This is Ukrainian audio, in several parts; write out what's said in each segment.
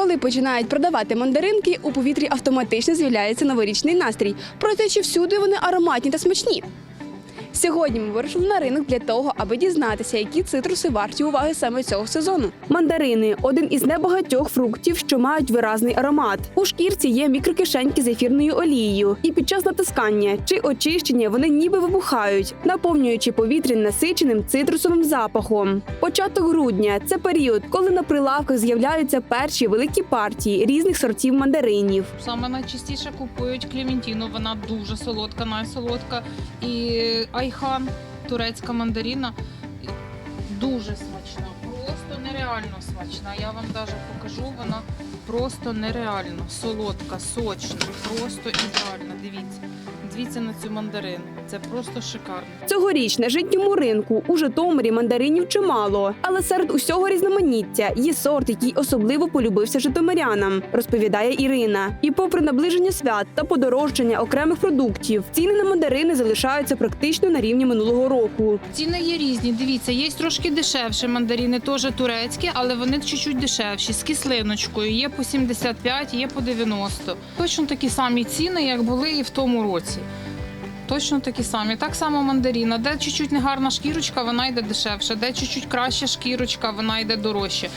Коли починають продавати мандаринки, у повітрі автоматично з'являється новорічний настрій. Проте чи всюди вони ароматні та смачні? Сьогодні ми вирушили на ринок для того, аби дізнатися, які цитруси варті уваги саме цього сезону. Мандарини один із небагатьох фруктів, що мають виразний аромат. У шкірці є мікрокишеньки з ефірною олією, і під час натискання чи очищення вони ніби вибухають, наповнюючи повітря насиченим цитрусовим запахом. Початок грудня це період, коли на прилавках з'являються перші великі партії різних сортів мандаринів. Саме найчастіше купують клементіну, вона дуже солодка, найсолодка. І айхан, турецька мандаріна, дуже смачна, просто нереально смачна. Я вам навіть покажу, вона просто нереально солодка, сочна, просто ідеальна. Дивіться. Дивіться на цю мандарину. Це просто шикарно. Цьогоріч на житньому ринку у Житомирі мандаринів чимало, але серед усього різноманіття є сорт, який особливо полюбився житомирянам, розповідає Ірина. І попри наближення свят та подорожчання окремих продуктів, ціни на мандарини залишаються практично на рівні минулого року. Ціни є різні. Дивіться, є трошки дешевші мандарини, теж турецькі, але вони чуть-чуть дешевші, з кислиночкою. Є по 75, є по 90. Точно такі самі ціни, як були і в тому році. Точно такі самі. Так само мандаріна. Де чуть-чуть негарна шкірочка, вона йде дешевше. Де чуть-чуть краща шкірочка, вона йде дорожче.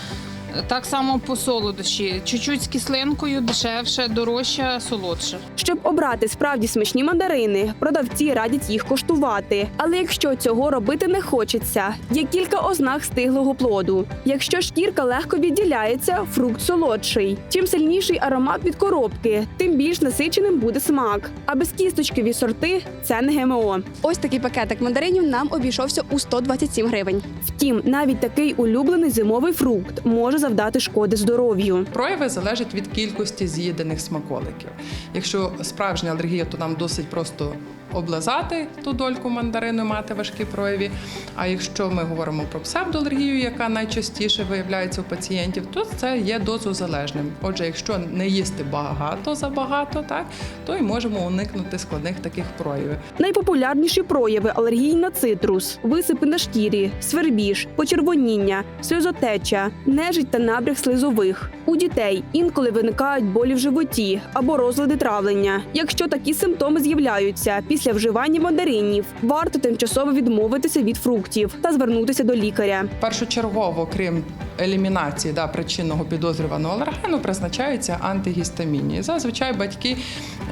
Так само по солодощі. Чуть-чуть з кислинкою, дешевше, дорожче, солодше. Щоб обрати справді смачні мандарини, продавці радять їх коштувати. Але якщо цього робити не хочеться, є кілька ознак стиглого плоду. Якщо шкірка легко відділяється, фрукт солодший. Чим сильніший аромат від коробки, тим більш насиченим буде смак. А безкісточкові сорти це не ГМО. Ось такий пакетик мандаринів нам обійшовся у 127 гривень. Втім, навіть такий улюблений зимовий фрукт може завдати шкоди здоров'ю. Прояви залежать від кількості з'їдених смаколиків. Якщо справжня алергія, то нам досить просто облизати ту дольку мандарину, мати важкі прояви. А якщо ми говоримо про псевдоалергію, яка найчастіше виявляється у пацієнтів, то це є дозозалежним. Отже, якщо не їсти багато забагато, так то й можемо уникнути складних таких проявів. Найпопулярніші прояви алергії на цитрус, висипи на шкірі, свербіж, почервоніння, сльозотеча, нежить та набряг слизових. У дітей інколи виникають болі в животі або розлади травлення. Якщо такі симптоми з'являються після вживання мандаринів, варто тимчасово відмовитися від фруктів та звернутися до лікаря. Першочергово, крім елімінації да, причинного підозрюваного алергену, призначаються антигістамінні. Зазвичай батьки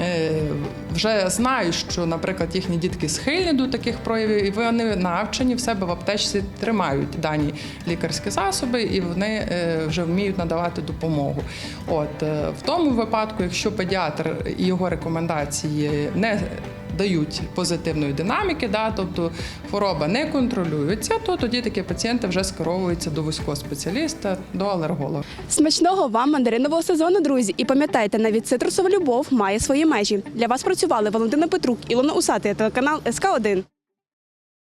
е, вже знають, що, наприклад, їхні дітки схильні до таких проявів, і вони навчені в себе в аптечці тримають дані лікарські засоби, і вони е, вже вміють надавати допомогу. От е, в тому випадку, якщо педіатр і його рекомендації не дають позитивної динаміки, да, тобто хвороба не контролюється, то тоді такі пацієнти вже скеровуються до вузького спеціаліста, до алерголога. Смачного вам мандаринового сезону, друзі! І пам'ятайте, навіть цитрусова любов має свої межі. Для вас працювали Валентина Петрук, Ілона Усати, телеканал СК 1